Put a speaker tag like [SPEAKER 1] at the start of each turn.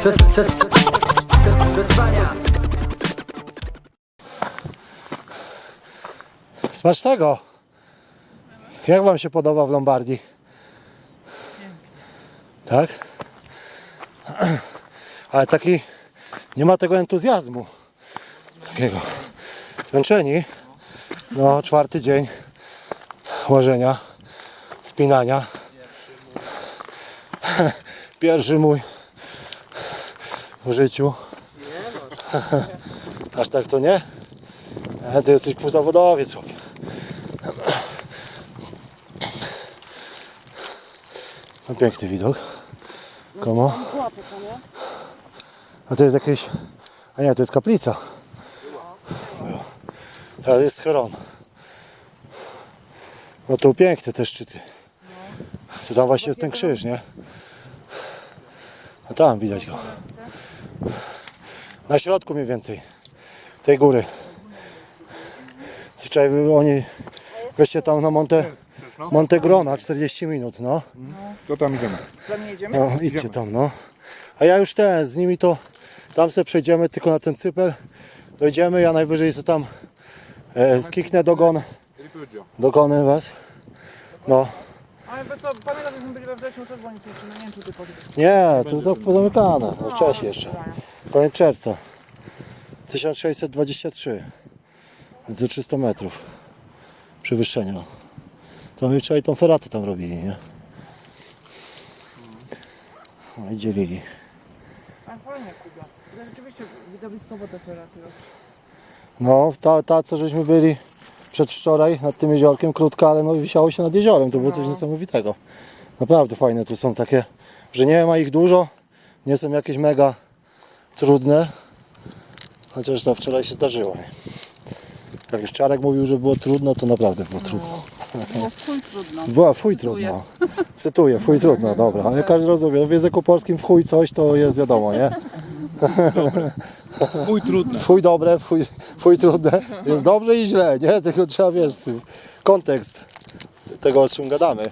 [SPEAKER 1] przed, przetrwania.
[SPEAKER 2] Smacznego! Jak Wam się podoba w Lombardii? Tak? Ale taki nie ma tego entuzjazmu. Takiego. Zmęczeni. No, czwarty dzień łożenia, spinania. Pierwszy mój w życiu. Aż tak to nie? E, Ty jesteś półzawodowiec, chłopie. No piękny widok. Komo? A to jest jakieś... A nie, to jest kaplica. Było. Teraz jest scheron. No tu piękne te szczyty. To tam właśnie jest ten krzyż, nie? No tam widać go. Na środku mniej więcej tej góry. Zwyczaj by oni weźcie tam na Monte, Montegrona 40 minut, no.
[SPEAKER 3] To tam idziemy.
[SPEAKER 2] No idźcie tam, no. A ja już ten, z nimi to tam se przejdziemy tylko na ten cypel. Dojdziemy, ja najwyżej se tam e, skiknę dogon, dogonę was. No.
[SPEAKER 4] Ale co, pamiętam, byli we wrześniu, to dzwonić jeszcze, no nie wiem, czy ty.
[SPEAKER 2] Nie, to to pozamykane, no wcześniej jeszcze. Koniec czerwca. 1623. Do 300 metrów przewyższenia. To my wczoraj tą feratę tam robili, nie? No i dzielili.
[SPEAKER 4] A fajnie, Kuba. To rzeczywiście widowiskowo te feraty.
[SPEAKER 2] No, ta, ta co żeśmy byli przedwczoraj nad tym jeziorkiem, krótka, ale no wisiało się nad jeziorem, to było coś niesamowitego. Naprawdę fajne tu są takie, że nie ma ich dużo, nie są jakieś mega trudne, chociaż to wczoraj się zdarzyło. Nie? Jak już Czarek mówił, że było trudno, to naprawdę było trudno.
[SPEAKER 4] Było fuj trudno.
[SPEAKER 2] Była fuj trudno. Cytuję, fuj trudno, dobra, ale każdy rozumie, w języku polskim w chuj coś to jest wiadomo, nie?
[SPEAKER 3] Mój trudny.
[SPEAKER 2] Fuj dobre, fuj, fuj trudne. Jest dobrze i źle, nie? Tylko trzeba wiesz, kontekst tego o czym gadamy.